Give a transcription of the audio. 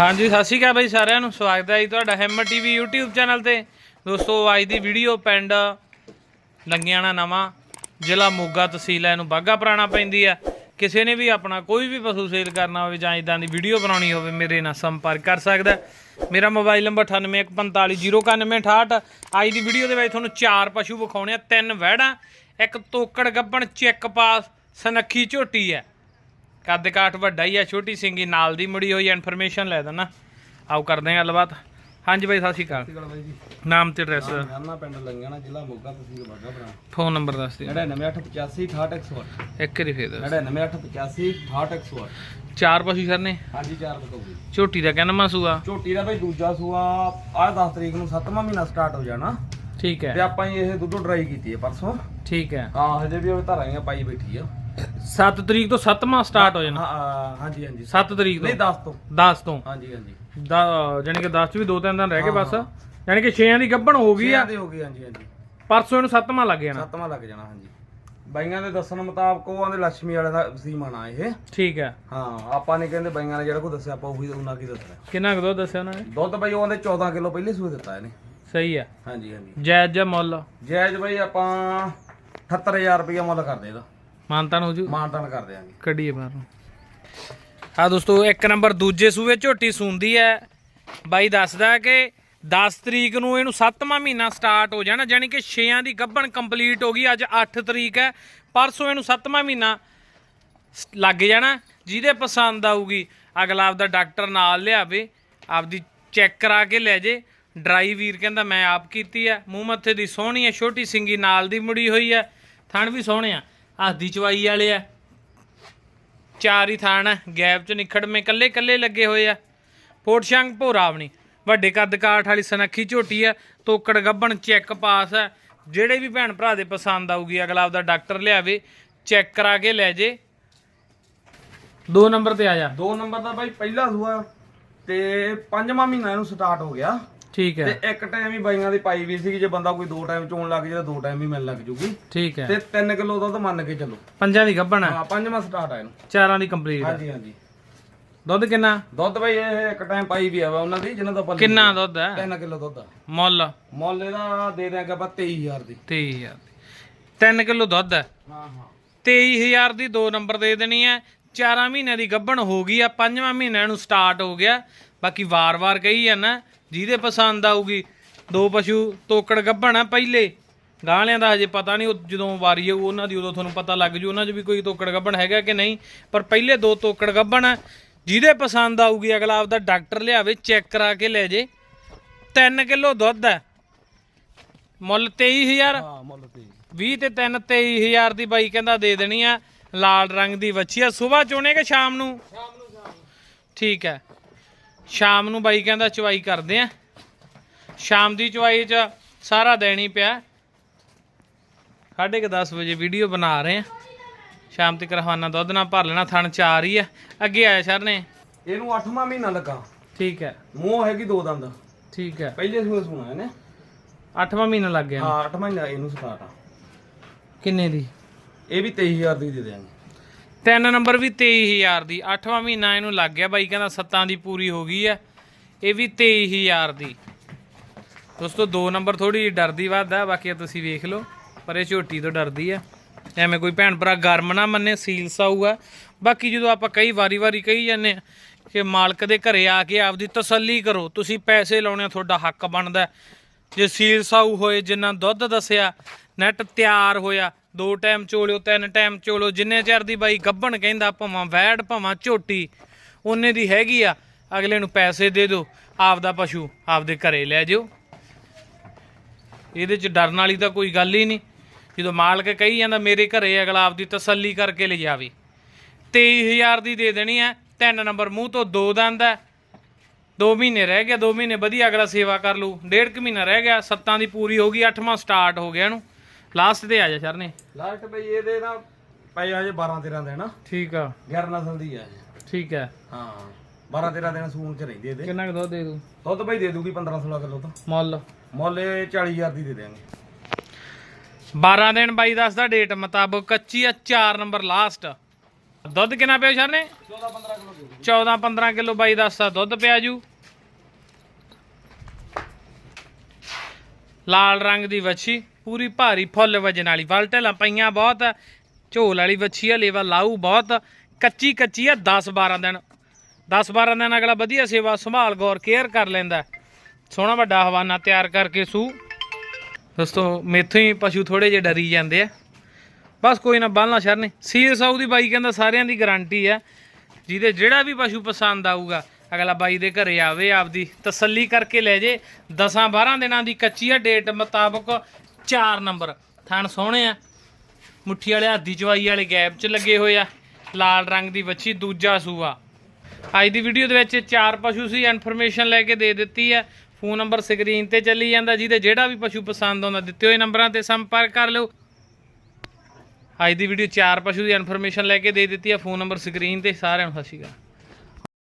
ਹਾਂਜੀ, ਸਤਿ ਸ਼੍ਰੀ ਅਕਾਲ ਬਾਈ ਸਾਰਿਆਂ ਨੂੰ। ਸਵਾਗਤ ਹੈ ਜੀ ਤੁਹਾਡਾ ਹੈਮਰ ਟੀਵੀ YouTube ਚੈਨਲ ਤੇ। ਦੋਸਤੋ, ਅੱਜ ਦੀ ਵੀਡੀਓ ਪਿੰਡ ਲੰਗਿਆਣਾ ਨਵਾਂ, ਜ਼ਿਲ੍ਹਾ ਮੋਗਾ ਤਹਿਸੀਲ ਹੈ। ਇਹਨੂੰ ਬਾਗਾ ਪੁਰਾਣਾ ਪੈਂਦੀ ਆ ਕਿਸੇ ਨੇ ਵੀ ਆਪਣਾ ਕੋਈ ਵੀ ਪਸ਼ੂ ਸੇਲ ਕਰਨਾ ਹੋਵੇ ਜਾਂ ਇਦਾਂ ਦੀ ਵੀਡੀਓ ਬਣਾਉਣੀ ਹੋਵੇ, ਮੇਰੇ ਨਾਲ ਸੰਪਰਕ ਕਰ ਸਕਦਾ ਮੇਰਾ ਮੋਬਾਈਲ ਨੰਬਰ 9814509168 ਅੱਜ ਦੀ ਵੀਡੀਓ ਦੇ ਵਿੱਚ ਤੁਹਾਨੂੰ ਚਾਰ ਪਸ਼ੂ ਵਿਖਾਉਣੇ ਆ, ਤਿੰਨ ਵਹਿੜਾਂ, ਇੱਕ ਤੋਕੜ ਗੱਬਣ ਚੈੱਕ ਪਾਸ, ਸਨੱਖੀ ਝੋਟੀ ਹੈ। ਕੱਦ ਕਾਠ ਵੱਡਾ ਹੀ ਆ ਛੋਟੀ ਸਿੰਗੀ ਨਾਲ ਦੀ ਮੁੜੀ ਹੋਈ ਇਨਫੋਰਮੇਸ਼ਨ ਲੈ ਦੇਣਾ ਆਓ ਕਰਦੇ ਹਾਂ ਗੱਲਬਾਤ। ਹਾਂਜੀ ਬਾਈ ਸਤਿ ਸ਼੍ਰੀ ਅਕਾਲ। ਬਾਈ ਜੀ। ਨਾਮ ਤੇ ਐਡਰੈਸ ਨਾਨਾ ਪਿੰਡ ਲੰਗਿਆਣਾ ਜ਼ਿਲ੍ਹਾ ਮੋਗਾ ਤਹਿਸੀਲ ਬਾਗਾ ਬਣਾ। ਫੋਨ ਨੰਬਰ ਦੱਸ ਦਿਓ। 9885 68108 ਇੱਕ ਵਾਰੀ ਫੇਰ ਦੱਸ 9885 68108 ਚਾਰ ਪਸ਼ੂ ਸਰ ਨੇ ਹਾਂਜੀ ਚਾਰ ਬਤਾਉਗੀ ਝੋਟੀ ਦਾ ਕਹਿੰਦਾ ਮਾਸੂਆ ਝੋਟੀ ਦਾ ਬਾਈ ਦੂਜਾ ਸੂਆ ਆਹ 10 ਤਰੀਕ ਨੂੰ 7ਵਾਂ ਮਹੀਨਾ ਸਟਾਰਟ ਹੋ ਜਾਣਾ। ਠੀਕ ਤੇ ਹੈ ਆਪਾਂ ਇਹ ਦੁੱਧੋ ਡਰਾਈ ਕੀਤੀ ਹੈ ਪਰਸੋਂ। ਠੀਕ ਹੈ। ਆ ਹਜੇ ਵੀ ਉਹ ਧਾਰਾਂਆਂ ਪਾਈ ਬੈਠੀ ਆ। 7 ਤਰੀਕ ਤੋਂ 7ਵਾਂ ਸਟਾਰਟ ਹੋ ਜਾਣਾ। ਹਾਂ, ਆ, ਹਾਂਜੀ ਹਾਂਜੀ। 7 ਤਰੀਕ ਨਹੀਂ ਤੋਂ 10 ਤੋਂ। 10 ਤੋਂ। ਹਾਂਜੀ ਹਾਂਜੀ। ਜਾਣੀ ਕਿ 10 ਚ ਵੀ ਦੋ ਤਿੰਨ ਦਿਨ ਰਹਿ ਗਏ ਬਸ। ਜਾਣੀ ਕਿ 6ਾਂ ਦੀ ਗੱਭਣ ਹੋ ਗਈ ਆ। ਦੇ ਹੋ ਗਈ ਹਾਂਜੀ ਹਾਂਜੀ। ਪਰਸੋਂ ਇਹਨੂੰ 7ਵਾਂ ਲੱਗ ਜਾਣਾ। ਸੱਤਵਾਂ ਲੱਗ ਜਾਣਾ ਹਾਂਜੀ। ਬਾਈਆਂ ਦੇ ਦੱਸਣ ਮੁਤਾਬਕ ਉਹ ਆਂਦੇ ਲక్ష్ਮੀ ਵਾਲੇ ਦਾ ਸੀਮਾਨਾ ਇਹ। ਠੀਕ ਹੈ ਹਾਂ ਆਪਾਂ ਨੇ ਕਹਿੰਦੇ ਬਾਈਆਂ ਨੇ ਜਿਹੜਾ ਕੋ ਦੱਸਿਆ ਆਪਾਂ ਉਹੀ ਉਹਨਾਂ ਕੀ ਦੱਸਣਾ। ਕਿੰਨਾ ਕੁ ਦੁੱਧ ਦੱਸਿਆ ਉਹਨਾਂ ਨੇ? ਦੁੱਧ ਬਾਈ ਉਹ ਆਂਦੇ 14 ਕਿਲੋ ਪਹਿਲੇ ਸੂਏ ਦਿੱਤਾ ਇਹਨੇ। ਸਹੀ ਹੈ ਹਾਂਜੀ ਹਾਂਜੀ। ਜਾਇਜ਼ ਜਾਂ ਮੁੱਲ? ਜਾਇਜ਼ ਬਾਈ ਆਪਾਂ 78000 ਰੁਪਇਆ ਮੁੱਲ ਕਰਦੇ ਇਹਦਾ। ਮਾਨਤਾਨ ਹੋ ਜੂ? ਮਾਨਤਾਨ ਕਰ ਦਿਆਂਗੇ। ਕੱਢੀਏ ਬਾਹਰ ਆ ਦੋਸਤੋ ਇੱਕ ਨੰਬਰ ਦੂਜੇ ਸੂਏ ਝੋਟੀ ਸੁੰਦੀ ਹੈ ਬਾਈ ਦੱਸਦਾ ਕਿ 10 ਤਰੀਕ ਨੂੰ ਇਹਨੂੰ 7ਵਾਂ ਮਹੀਨਾ ਸਟਾਰਟ ਹੋ ਜਾਣਾ ਯਾਨੀ ਕਿ 6ਾਂ ਦੀ ਗੱਭਣ ਕੰਪਲੀਟ ਹੋ ਗਈ ਅੱਜ 8 ਤਰੀਕ ਹੈ ਪਰਸੋਂ ਇਹਨੂੰ 7ਵਾਂ ਮਹੀਨਾ ਲੱਗ ਜਾਣਾ ਜਿਹਦੇ ਪਸੰਦ ਆਊਗੀ। ਅਗਲਾ ਆਪਦਾ ਡਾਕਟਰ ਨਾਲ ਲਿਆਵੇ ਆਪਦੀ ਚੈੱਕ ਕਰਾ ਕੇ ਲੈ ਜੇ। ਡਰਾਈ ਵੀਰ ਕਹਿੰਦਾ ਮੈਂ ਆਪ ਕੀਤੀ ਹੈ ਮੂੰਹ ਮੱਥੇ ਦੀ ਸੋਹਣੀ ਹੈ ਛੋਟੀ ਸਿੰਗੀ ਨਾਲ ਦੀ ਮੁੜੀ ਹੋਈ ਹੈ ਥਣ ਵੀ ਸੋਹਣੇ ਆ। ਹੱਥ ਦੀ ਚਵਾਈ ਵਾਲੇ ਆ। ਚਾਰ ਹੀ ਥਾਣ ਆ, ਗੈਪ ਚ ਨਿਖੜਵੇਂ ਕੱਲੇ ਕੱਲੇ ਲੱਗੇ ਹੋਏ ਆ। ਪੋਟਸ਼ੰਗ ਭੋਰਾਵਣੀ ਵੱਡੇ ਕੱਦ ਕਾਠ ਵਾਲੀ ਸਨੱਖੀ ਝੋਟੀ ਆ ਤੋਕੜ ਗੱਬਣ ਚੈੱਕ ਪਾਸ ਆ। ਜਿਹੜੇ ਵੀ ਭੈਣ ਭਰਾ ਦੇ ਪਸੰਦ ਆਊਗੀ ਅਗਲਾ ਆਪਦਾ ਡਾਕਟਰ ਲਿਆਵੇ ਚੈੱਕ ਕਰਾ ਕੇ ਲੈ ਜੇ। ਦੋ ਨੰਬਰ ਤੇ ਆ ਜਾ। ਦੋ ਨੰਬਰ ਦਾ ਬਾਈ ਪਹਿਲਾ ਸੂਆ ਤੇ ਪੰਜਵਾਂ ਮਹੀਨਾ ਇਹਨੂੰ ਸਟਾਰਟ ਹੋ ਗਿਆ। ਠੀਕ ਤੇ ਹੈ ਇੱਕ ਟਾਈਮ ਹੀ ਬਾਈਆਂ ਦੀ ਪਾਈ ਵੀ ਸੀ ਜੇ ਬੰਦਾ ਕੋਈ ਦੋ ਟਾਈਮ ਚੋਣ ਲੱਗ ਤਾਂ ਦੋ ਟਾਈਮ ਹੀ ਮਿਲਣ ਲੱਗ ਜੂਗੀ। ਠੀਕ ਹੈ। ਤੇ 3 ਕਿਲੋ ਦੁੱਧ ਮੰਨ ਕੇ ਚੱਲੋ। ਪੰਜਾਂ ਦੀ ਗੱਬਣ ਆ ਹਾਂ ਪੰਜਵਾਂ ਸਟਾਰਟ ਆ ਇਹਨੂੰ। ਚਾਰਾਂ ਦੀ ਕੰਪਲੀਟ ਹਾਂਜੀ ਹਾਂਜੀ। ਦੁੱਧ ਕਿੰਨਾ? ਦੁੱਧ ਬਾਈ ਇਹ ਇੱਕ ਟਾਈਮ ਪਾਈ ਵੀ ਆ ਉਹਨਾਂ ਦੀ ਜਿਹਨਾਂ ਦਾ ਕਿੰਨਾ ਦੁੱਧ ਹੈ? 3 ਕਿਲੋ ਦੁੱਧ ਆ। ਮੁੱਲ? ਮੁੱਲ ਇਹਦਾ ਦੇ ਦਿਆਂਗੇ ਆਪਾਂ 23000 ਦੀ। 23000 ਦੀ। 3 ਕਿਲੋ ਦੁੱਧ ਹੈ। ਹਾਂ ਹਾਂ। 23000 ਦੀ ਦੋ ਨੰਬਰ ਦੇ ਦੇਣੀ ਹੈ 4 ਮਹੀਨਿਆਂ ਦੀ ਗੱਭਣ ਹੋ ਗਈ ਆ ਪੰਜਵਾਂ ਮਹੀਨਾ ਨੂੰ ਸਟਾਰਟ ਹੋ ਗਿਆ। ਬਾਕੀ ਵਾਰ-ਵਾਰ ਕਹੀ ਜਾਂਦਾ ਜਿਹਦੇ ਪਸੰਦ ਆਊਗੀ ਦੋ ਪਸ਼ੂ ਤੋਕੜ ਗੱਭਣ ਆ ਪਹਿਲੇ। ਗਾਹਲਿਆਂ ਦਾ ਹਜੇ ਪਤਾ ਨਹੀਂ ਉਹ ਜਦੋਂ ਵਾਰੀ ਆਊ ਉਹਨਾਂ ਦੀ ਉਦੋਂ ਤੁਹਾਨੂੰ ਪਤਾ ਲੱਗ ਜੂ ਉਹਨਾਂ 'ਚ ਵੀ ਕੋਈ ਤੋਕੜ ਗੱਭਣ ਹੈਗਾ ਕਿ ਨਹੀਂ। ਪਰ ਪਹਿਲੇ ਦੋ ਤੋਕੜ ਗੱਭਣ ਆ ਜਿਹਦੇ ਪਸੰਦ ਆਊਗੀ ਅਗਲਾ ਆਪਦਾ ਡਾਕਟਰ ਲਿਆਵੇ ਚੈੱਕ ਕਰਾ ਕੇ ਲੈ ਜੇ। 3 ਕਿਲੋ ਦੁੱਧ ਹੈ ਮੁੱਲ 23000 ਹਾਂ ਮੁੱਲ ਤੇ 20 ਤੇ 3 23000 ਦੀ ਬਾਈ ਕਹਿੰਦਾ ਦੇ ਦੇਣੀ ਆ। ਲਾਲ ਰੰਗ ਦੀ ਵੱਛੀ ਆ। ਸਵੇਰ ਚੋਣੇ ਕਿ ਸ਼ਾਮ ਨੂੰ? ਠੀਕ ਹੈ। ਸ਼ਾਮ ਨੂੰ ਬਾਈ ਕਹਿੰਦਾ ਚਵਾਈ ਕਰਦੇ ਆ। ਸ਼ਾਮ ਦੀ ਚਵਾਈ 'ਚ ਸਾਰਾ ਦੇਣੀ ਪਿਆ। ਸਾਢੇ ਕੁ 10 ਵਜੇ ਵੀਡੀਓ ਬਣਾ ਰਹੇ ਆ। ਸ਼ਾਮ ਤੱਕ ਰਹਾਨਾ ਦੁੱਧ ਨਾਲ ਭਰ ਲੈਣਾ ਥਣ ਚਾਰ ਹੀ ਆ। ਅੱਗੇ ਆਇਆ ਸਰ ਨੇ ਇਹਨੂੰ 8ਵਾਂ ਮਹੀਨਾ ਲੱਗਾ। ਠੀਕ ਹੈ। ਮੂੰਹ ਹੈਗੀ ਦੋ ਦੰਦ। ਠੀਕ ਹੈ। ਪਹਿਲੇ ਸੂਏ ਸੁਣਾ ਇਹਨੇ। 8ਵਾਂ ਮਹੀਨਾ ਲੱਗ ਗਿਆ। ਹਾਂ 8 ਮਹੀਨਾ ਇਹਨੂੰ ਆ। ਕਿੰਨੇ ਦੀ? ਇਹ ਵੀ 23000 ਦੀ ਦੇ ਦਿਆਂਗੇ। ਤਿੰਨ ਨੰਬਰ ਵੀ 23000 ਦੀ। 8ਵਾਂ ਮਹੀਨਾ ਇਹਨੂੰ ਲੱਗ ਗਿਆ ਬਾਈ, ਕਹਿੰਦਾ ਸੱਤਾਂ ਦੀ ਪੂਰੀ ਹੋ ਗਈ ਆ ਇਹ ਵੀ 23000 ਦੀ। ਦੋਸਤੋ, ਦੋ ਨੰਬਰ ਥੋੜੀ ਡਰਦੀ ਵੱਧ ਬਾਕੀ ਤੁਸੀਂ ਵੇਖ ਲਓ। ਪਰ ਇਹ ਝੋਟੀ ਤੋਂ ਡਰਦੀ ਆ। ਐਵੇਂ ਕੋਈ ਭੈਣ ਭਰਾ ਗਰਮ ਨਾ ਮੰਨੇ ਸੀਲਸ ਆਊਗਾ ਬਾਕੀ ਜਦੋਂ ਆਪਾਂ ਕਈ ਵਾਰੀ-ਵਾਰੀ ਕਹੀ ਜਾਂਦੇ ਆ ਕਿ ਮਾਲਕ ਦੇ ਘਰੇ ਆ ਕੇ ਆਪਦੀ ਤਸੱਲੀ ਕਰੋ, ਤੁਸੀਂ ਪੈਸੇ ਲਾਉਣੇ ਤੁਹਾਡਾ ਹੱਕ ਬਣਦਾ। ਹੈ। ਜੇ ਸੀਲ ਸਾਊ ਹੋਏ, ਜਿੰਨਾ ਦੁੱਧ ਦੱਸਿਆ ਨੈਟ ਤਿਆਰ ਹੋਇਆ। ਦੋ ਟਾਈਮ ਚੋਲਿਓ, ਤਿੰਨ ਟਾਈਮ ਚੋਲੋ ਜਿੰਨੇ ਚਿਰ ਦੀ ਬਾਈ ਗੱਭਣ ਕਹਿੰਦਾ, ਭਾਵਾਂ ਵੈੜ, ਭਾਵਾਂ ਝੋਟੀ, ਉਹਨੇ ਦੀ ਹੈਗੀ ਆ। ਅਗਲੇ ਨੂੰ ਪੈਸੇ ਦੇ ਦਿਓ, ਆਪਦਾ ਪਸ਼ੂ ਆਪਦੇ ਘਰੇ ਲੈ ਜਿਓ। ਇਹਦੇ ਚ ਡਰਨ ਵਾਲੀ ਤਾਂ ਕੋਈ ਗੱਲ ਹੀ ਨਹੀਂ। ਜਦੋਂ ਮਾਲਕ ਕਹੀ ਜਾਂਦਾ, ਮੇਰੇ ਘਰੇ ਅਗਲਾ ਆਪਦੀ ਤਸੱਲੀ ਕਰਕੇ ਲੈ ਜਾਵੇ। 23000 ਦੀ ਦੇ ਦੇਣੀ ਹੈ, ਤਿੰਨ ਨੰਬਰ ਮੂੰਹ ਤੋਂ ਦੋ ਦੰਦ ਹੈ। 2 ਮਹੀਨੇ ਰਹਿ ਗਿਆ 2 ਮਹੀਨੇ ਵਧੀਆ ਅਗਲਾ ਸੇਵਾ ਕਰ ਲੂ ਡੇਢ ਕੁ ਮਹੀਨਾ ਰਹਿ ਗਿਆ ਸੱਤਾਂ ਦੀ ਪੂਰੀ ਹੋ ਗਈ ਅੱਠਵਾਂ ਸਟਾਰਟ ਹੋ ਗਿਆ ਇਹਨੂੰ। ਲਾਸਟ ਤੇ ਆ ਜਾ ਸਰ ਨੇ ਲਾਸਟ ਬਈ ਇਹਦੇ ਨਾ ਪਏ ਆ ਜੇ 12 13 ਦਿਨ। ਠੀਕ ਆ। 11 ਨਸਲ ਦੀ ਆ। ਠੀਕ ਹੈ ਹਾਂ 12 13 ਦਿਨ ਸੂਣ ਚ ਰਹਿੰਦੀ ਇਹਦੇ। ਕਿੰਨਾ ਕੁ ਦੁੱਧ ਦੇ ਦੂ ਦੁੱਧ ਬਈ ਦੇ ਦੂਗੀ 15 16 ਕਿਲੋ ਤਾਂ। ਮੁੱਲ? ਮੁੱਲ ਇਹ 40000 ਦੀ ਦੇ ਦਿਆਂਗੇ। 12 ਦਿਨ ਬਾਈ ਦੱਸਦਾ ਡੇਟ ਮੁਤਾਬਕ ਕੱਚੀ ਆ 4 ਨੰਬਰ ਲਾਸਟ ਦੁੱਧ ਕਿੰਨਾ ਪਿਆ ਸ਼ਰ ਨੇ 14 15 ਕਿਲੋ ਦੇ 14 15 ਕਿਲੋ ਬਾਈ ਦੱਸਦਾ ਦੁੱਧ ਪਿਆ ਜੂ। ਲਾਲ ਰੰਗ ਦੀ ਵੱਛੀ, ਪੂਰੀ ਭਾਰੀ ਫੁੱਲ ਵਜਣ ਵਾਲੀ। ਵਲਟਲਾਂ ਪਈਆਂ ਬਹੁਤ। ਝੋਲ ਵਾਲੀ ਵੱਛੀ ਆ, ਲੇਵਾ ਲਾਊ ਬਹੁਤ। ਕੱਚੀ ਕੱਚੀ ਆ 10 12 ਦਿਨ। 10 12 ਦਿਨ ਅਗਲਾ ਵਧੀਆ ਸੇਵਾ, ਸੰਭਾਲ, ਗੌਰ, ਕੇਅਰ ਕਰ ਲੈਂਦਾ। ਸੋਹਣਾ ਵੱਡਾ ਹਵਾਨਾ ਤਿਆਰ ਕਰਕੇ ਸੂ। ਦੋਸਤੋ, ਮੇਥੋਂ ਹੀ ਪਸ਼ੂ ਥੋੜੇ ਜਿਹੇ ਡਰੀ ਜਾਂਦੇ ਆ। ਬਸ ਕੋਈ ਨਾ, ਬਾਲਣਾ ਸ਼ਰਨੇ ਸੀਰ ਸਾਊ ਦੀ ਬਾਈ ਕਹਿੰਦਾ ਸਾਰਿਆਂ ਦੀ ਗਾਰੰਟੀ ਆ ਜਿਹਦੇ ਜਿਹੜਾ ਵੀ ਪਸ਼ੂ ਪਸੰਦ ਆਊਗਾ, ਅਗਲਾ ਬਾਈ ਦੇ ਘਰੇ ਆਵੇ ਆਪਦੀ ਤਸੱਲੀ ਕਰਕੇ ਲੈ ਜੇ। 10 12 ਦਿਨਾਂ ਦੀ ਕੱਚੀ ਆ ਡੇਟ ਮੁਤਾਬਕ 4 ਨੰਬਰ ਥਣ ਸੋਹਣੇ ਆ। ਮੁੱਠੀ ਵਾਲੇ ਹੱਦੀ ਚਵਾਈ ਵਾਲੇ ਗੈਪ 'ਚ ਲੱਗੇ ਹੋਏ ਆ। ਲਾਲ ਰੰਗ ਦੀ ਵੱਛੀ, ਦੂਜਾ ਸੂਆ। ਅੱਜ ਦੀ ਵੀਡੀਓ ਦੇ ਵਿੱਚ ਚਾਰ ਪਸ਼ੂ ਸੀ ਇਨਫੋਰਮੇਸ਼ਨ ਲੈ ਕੇ ਦੇ ਦਿੱਤੀ ਹੈ ਫੋਨ ਨੰਬਰ ਸਕਰੀਨ ਤੇ ਚੱਲੀ ਜਾਂਦਾ, ਜਿਹਦੇ ਜਿਹੜਾ ਵੀ ਪਸ਼ੂ ਪਸੰਦ ਆਉਂਦਾ, ਦਿੱਤੇ ਹੋਏ ਨੰਬਰਾਂ ਤੇ ਸੰਪਰਕ ਕਰ ਲਿਓ। ਅੱਜ ਦੀ ਵੀਡੀਓ ਚਾਰ ਪਸ਼ੂ ਦੀ ਇਨਫੋਰਮੇਸ਼ਨ ਲੈ ਕੇ ਦੇ ਦਿੱਤੀ ਆ ਫੋਨ ਨੰਬਰ ਸਕਰੀਨ ਤੇ ਸਾਰਿਆਂ ਨੂੰ ਸਤਿ ਸ਼੍ਰੀ ਅਕਾਲ।